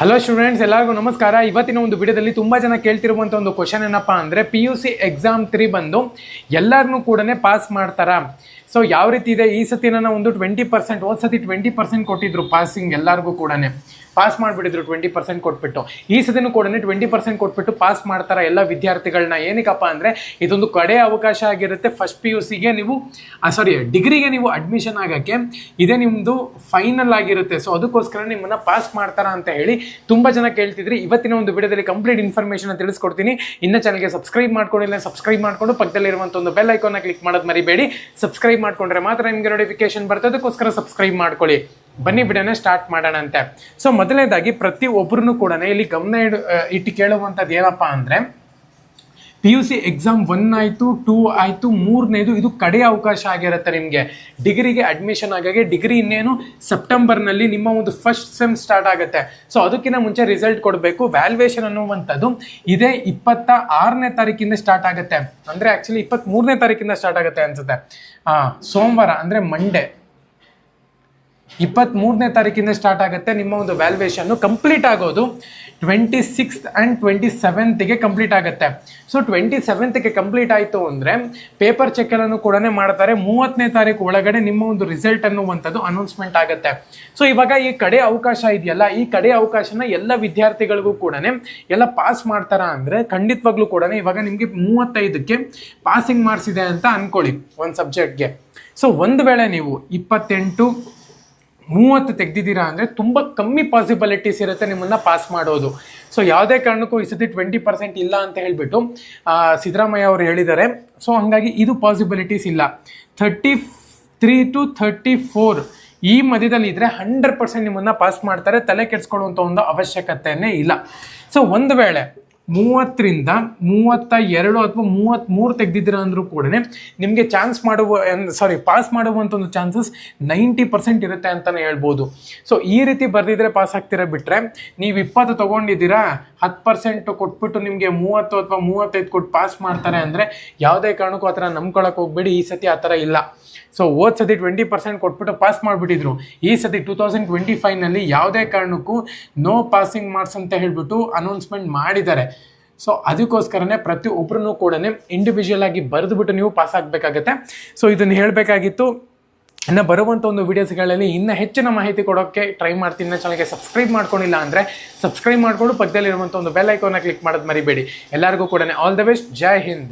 Hello students ಎಲ್ಲರಿಗೂ ನಮಸ್ಕಾರ. ಇವತ್ತಿನ ಒಂದು ವಿಡಿಯೋದಲ್ಲಿ ತುಂಬ ಜನ ಕೇಳ್ತಿರುವಂಥ ಒಂದು ಕ್ವಶನ್ ಏನಪ್ಪ ಅಂದರೆ P U C exam three ಬಂದು ಎಲ್ಲರನ್ನೂ ಕೂಡ ಪಾಸ್ ಮಾಡ್ತಾರಾ? ಸೊ ಯಾವ ರೀತಿ ಇದೆ? ಈ ಸತಿ ನನ್ನ ಒಂದು ಟ್ವೆಂಟಿ ಪರ್ಸೆಂಟ್ ಹೋದ ಸತಿ ಟ್ವೆಂಟಿ ಪರ್ಸೆಂಟ್ ಕೊಟ್ಟಿದ್ರು ಪಾಸಿಂಗ್ ಎಲ್ಲರಿಗೂ ಕೂಡ ಪಾಸ್ ಮಾಡಿಬಿಟ್ಟಿದ್ರು ಟ್ವೆಂಟಿ ಪರ್ಸೆಂಟ್ ಕೊಟ್ಬಿಟ್ಟು. ಈ ಸತಿನೂ ಕೂಡ ಟ್ವೆಂಟಿ ಪರ್ಸೆಂಟ್ ಕೊಟ್ಬಿಟ್ಟು ಪಾಸ್ ಮಾಡ್ತಾರೆ ಎಲ್ಲ ವಿದ್ಯಾರ್ಥಿಗಳನ್ನ ಏನಕ್ಕಪ್ಪ ಅಂದರೆ, ಇದೊಂದು ಕಡೆ ಅವಕಾಶ ಆಗಿರುತ್ತೆ. ಫಸ್ಟ್ ಪಿ ಯು ಸಿಗೆ ನೀವು ಸಾರಿ ಡಿಗ್ರಿಗೆ ನೀವು ಅಡ್ಮಿಷನ್ ಆಗೋಕ್ಕೆ ಇದೇ ನಿಮ್ಮದು ಫೈನಲ್ ಆಗಿರುತ್ತೆ. ಸೊ ಅದಕ್ಕೋಸ್ಕರ ನಿಮ್ಮನ್ನು ಪಾಸ್ ಮಾಡ್ತಾರಾ ಅಂತ ಹೇಳಿ ತುಂಬ ಜನ ಕೇಳ್ತಿದ್ರಿ. ಇವತ್ತಿನ ಒಂದು ವಿಡಿಯೋದಲ್ಲಿ ಕಂಪ್ಲೀಟ್ ಇನ್ಫಾರ್ಮೇಷನ್ ತಿಳಿಸ್ಕೊಡ್ತೀನಿ. ಇನ್ನು ಚಾನಲ್ಗೆ ಸಬ್ಸ್ಕ್ರೈಬ್ ಮಾಡ್ಕೊಂಡಿಲ್ಲ ಸಬ್ಸ್ಕ್ರೈಬ್ ಮಾಡ್ಕೊಂಡು ಪಕ್ಕದಲ್ಲಿರುವಂಥ ಒಂದು ಬೆಲ್ ಐಕಾನ್ನ ಕ್ಲಿಕ್ ಮಾಡೋದು ಮರಿಬೇಡಿ. ಸಬ್ಸ್ಕ್ರೈಬ್ ಮಾಡ್ಕೊಂಡ್ರೆ ಮಾತ್ರ ನಿಮಗೆ ನೋಟಿಫಿಕೇಶನ್ ಬರ್ತದೆ ಅದಕ್ಕೋಸ್ಕರ ಸಬ್ಸ್ಕ್ರೈಬ್ ಮಾಡ್ಕೊಳ್ಳಿ. ಬನ್ನಿ ಬಿಡೋಣ ಸ್ಟಾರ್ಟ್ ಮಾಡೋಣ ಅಂತೆ ಸೊ ಮೊದಲನೇದಾಗಿ ಪ್ರತಿ ಒಬ್ಬರನ್ನು ಕೂಡ ಇಲ್ಲಿ ಗಮನ ಇಡು ಇಟ್ಟು ಕೇಳುವಂಥದ್ದು ಏನಪ್ಪ ಅಂದರೆ P U C exam one ಆಯಿತು ಟೂ ಆಯಿತು, ಮೂರನೇದು ಇದು ಕಡೆ ಅವಕಾಶ ಆಗಿರುತ್ತೆ ನಿಮಗೆ. ಡಿಗ್ರಿಗೆ ಅಡ್ಮಿಷನ್ ಆಗಾಗೆ ಡಿಗ್ರಿ ಇನ್ನೇನು ಸೆಪ್ಟೆಂಬರ್ನಲ್ಲಿ ನಿಮ್ಮ ಒಂದು ಫಸ್ಟ್ ಸೆಮ್ ಸ್ಟಾರ್ಟ್ ಆಗುತ್ತೆ. ಸೊ ಅದಕ್ಕಿಂತ ಮುಂಚೆ ರಿಸಲ್ಟ್ ಕೊಡಬೇಕು. ವ್ಯಾಲ್ಯೂಯೇಷನ್ ಅನ್ನುವಂಥದ್ದು ಇದೇ ಇಪ್ಪತ್ತ ಆರನೇ ತಾರೀಕಿಂದ ಸ್ಟಾರ್ಟ್ ಆಗುತ್ತೆ. ಅಂದರೆ ಆ್ಯಕ್ಚುಲಿ ಇಪ್ಪತ್ತ್ ಮೂರನೇ ತಾರೀಕಿಂದ ಸ್ಟಾರ್ಟ್ ಆಗುತ್ತೆ ಅನ್ಸುತ್ತೆ. ಸೋಮವಾರ ಅಂದರೆ ಮಂಡೇ ಇಪ್ಪತ್ತ್ ಮೂರನೇ ತಾರೀಕಿಂದ ಸ್ಟಾರ್ಟ್ ಆಗುತ್ತೆ ನಿಮ್ಮ ಒಂದು ವ್ಯಾಲ್ಯೂಯೇಷನ್ನು ಕಂಪ್ಲೀಟ್ ಆಗೋದು ಟ್ವೆಂಟಿ ಸಿಕ್ಸ್ತ್ ಆ್ಯಂಡ್ ಟ್ವೆಂಟಿ ಸೆವೆಂತ್ಗೆ ಕಂಪ್ಲೀಟ್ ಆಗುತ್ತೆ. ಸೊ ಟ್ವೆಂಟಿ ಸೆವೆಂತ್ಗೆ ಕಂಪ್ಲೀಟ್ ಆಯಿತು ಅಂದರೆ ಪೇಪರ್ ಚೆಕ್ ಎಲ್ಲನೂ ಕೂಡ ಮಾಡ್ತಾರೆ. ಮೂವತ್ತನೇ ತಾರೀಕು ಒಳಗಡೆ ನಿಮ್ಮ ಒಂದು ರಿಸಲ್ಟ್ ಅನ್ನುವಂಥದ್ದು ಅನೌನ್ಸ್ಮೆಂಟ್ ಆಗುತ್ತೆ. ಸೊ ಇವಾಗ ಈ ಕಡೆ ಅವಕಾಶ ಇದೆಯಲ್ಲ, ಈ ಕಡೆ ಅವಕಾಶನ ಎಲ್ಲ ವಿದ್ಯಾರ್ಥಿಗಳಿಗೂ ಕೂಡ ಎಲ್ಲ ಪಾಸ್ ಮಾಡ್ತಾರಾ ಅಂದರೆ ಖಂಡಿತವಾಗ್ಲೂ ಕೂಡ ಇವಾಗ ನಿಮಗೆ ಮೂವತ್ತೈದಕ್ಕೆ ಪಾಸಿಂಗ್ ಮಾರ್ಕ್ಸ್ ಇದೆ ಅಂತ ಅಂದ್ಕೊಳ್ಳಿ ಒಂದು ಸಬ್ಜೆಕ್ಟ್ಗೆ ಸೊ ಒಂದು ವೇಳೆ ನೀವು ಇಪ್ಪತ್ತೆಂಟು ಮೂವತ್ತು ತೆಗ್ದಿದ್ದೀರಾ ಅಂದರೆ ತುಂಬ ಕಮ್ಮಿ ಪಾಸಿಬಿಲಿಟೀಸ್ ಇರುತ್ತೆ ನಿಮ್ಮನ್ನು ಪಾಸ್ ಮಾಡೋದು. ಸೊ ಯಾವುದೇ ಕಾರಣಕ್ಕೂ ಈ ಸತಿ ಟ್ವೆಂಟಿ ಪರ್ಸೆಂಟ್ ಇಲ್ಲ ಅಂತ ಹೇಳಿಬಿಟ್ಟು ಸಿದ್ದರಾಮಯ್ಯ ಅವರು ಹೇಳಿದ್ದಾರೆ. ಸೊ ಹಾಗಾಗಿ ಇದು ಪಾಸಿಬಿಲಿಟೀಸ್ ಇಲ್ಲ. Thirty three to thirty four ಈ ಮಧ್ಯದಲ್ಲಿ ಇದ್ದರೆ ಹಂಡ್ರೆಡ್ ಪರ್ಸೆಂಟ್ ನಿಮ್ಮನ್ನು ಪಾಸ್ ಮಾಡ್ತಾರೆ. ತಲೆ ಕೆಡಿಸ್ಕೊಳ್ಳುವಂಥ ಒಂದು ಅವಶ್ಯಕತೆಯೇ ಇಲ್ಲ. ಸೊ ಒಂದು ವೇಳೆ ಮೂವತ್ತರಿಂದ ಮೂವತ್ತ ಎರಡು ಅಥವಾ ಮೂವತ್ತ್ಮೂರು ತೆಗೆದಿದ್ದೀರಾ ಅಂದರೂ ಕೂಡ ನಿಮಗೆ ಚಾನ್ಸ್ ಮಾಡುವ ಸಾರಿ ಪಾಸ್ ಮಾಡುವಂಥ ಒಂದು ಚಾನ್ಸಸ್ ನೈಂಟಿ ಪರ್ಸೆಂಟ್ ಇರುತ್ತೆ ಅಂತಲೇ ಹೇಳ್ಬೋದು. ಸೊ ಈ ರೀತಿ ಬರೆದಿದ್ರೆ ಪಾಸ್ ಆಗ್ತಿರ ಬಿಟ್ಟರೆ ನೀವು ಇಪ್ಪತ್ತು ತೊಗೊಂಡಿದ್ದೀರಾ, ಹತ್ತು ಪರ್ಸೆಂಟ್ ಕೊಟ್ಬಿಟ್ಟು ನಿಮಗೆ ಮೂವತ್ತು ಅಥವಾ ಮೂವತ್ತೈದು ಕೊಟ್ಟು ಪಾಸ್ ಮಾಡ್ತಾರೆ ಅಂದರೆ ಯಾವುದೇ ಕಾರಣಕ್ಕೂ ಆ ಥರ ನಂಬ್ಕೊಳಕ್ಕೆ ಹೋಗ್ಬೇಡಿ, ಈ ಸತಿ ಆ ಥರ ಇಲ್ಲ. ಸೊ ಹೋದ್ ಸತಿ ಟ್ವೆಂಟಿ ಪರ್ಸೆಂಟ್ ಕೊಟ್ಬಿಟ್ಟು ಪಾಸ್ ಮಾಡಿಬಿಟ್ಟಿದ್ರು. ಈ ಸತಿ ಟೂ ತೌಸಂಡ್ ಟ್ವೆಂಟಿ ಫೈವ್ನಲ್ಲಿ ಯಾವುದೇ ಕಾರಣಕ್ಕೂ ನೋ ಪಾಸಿಂಗ್ ಮಾರ್ಕ್ಸ್ ಅಂತ ಹೇಳ್ಬಿಟ್ಟು ಅನೌನ್ಸ್ಮೆಂಟ್ ಮಾಡಿದ್ದಾರೆ. ಸೊ ಅದಕ್ಕೋಸ್ಕರನೇ ಪ್ರತಿ ಒಬ್ಬರೂ ಕೂಡ ಇಂಡಿವಿಜುವಲ್ ಆಗಿ ಬರೆದುಬಿಟ್ಟು ನೀವು ಪಾಸ್ ಆಗಬೇಕಾಗತ್ತೆ. ಸೊ ಇದನ್ನು ಹೇಳಬೇಕಾಗಿತ್ತು. ಇನ್ನು ಬರುವಂಥ ಒಂದು ವೀಡಿಯೋಸ್ಗಳಲ್ಲಿ ಇನ್ನೂ ಹೆಚ್ಚಿನ ಮಾಹಿತಿ ಕೊಡೋಕ್ಕೆ ಟ್ರೈ ಮಾಡ್ತೀನಿ. ಇನ್ನು ಚಾನಲ್ಗೆ ಸಬ್ಸ್ಕ್ರೈಬ್ ಮಾಡ್ಕೊಂಡಿಲ್ಲ ಅಂದರೆ ಸಬ್ಸ್ಕ್ರೈಬ್ ಮಾಡಿಕೊಂಡು ಪಕ್ಕದಲ್ಲಿರುವಂಥ ಒಂದು ಬೆಲ್ ಐಕೋನ ಕ್ಲಿಕ್ ಮಾಡೋದು ಮರಿಬೇಡಿ. ಎಲ್ಲರಿಗೂ ಕೂಡ all the best Jai Hind.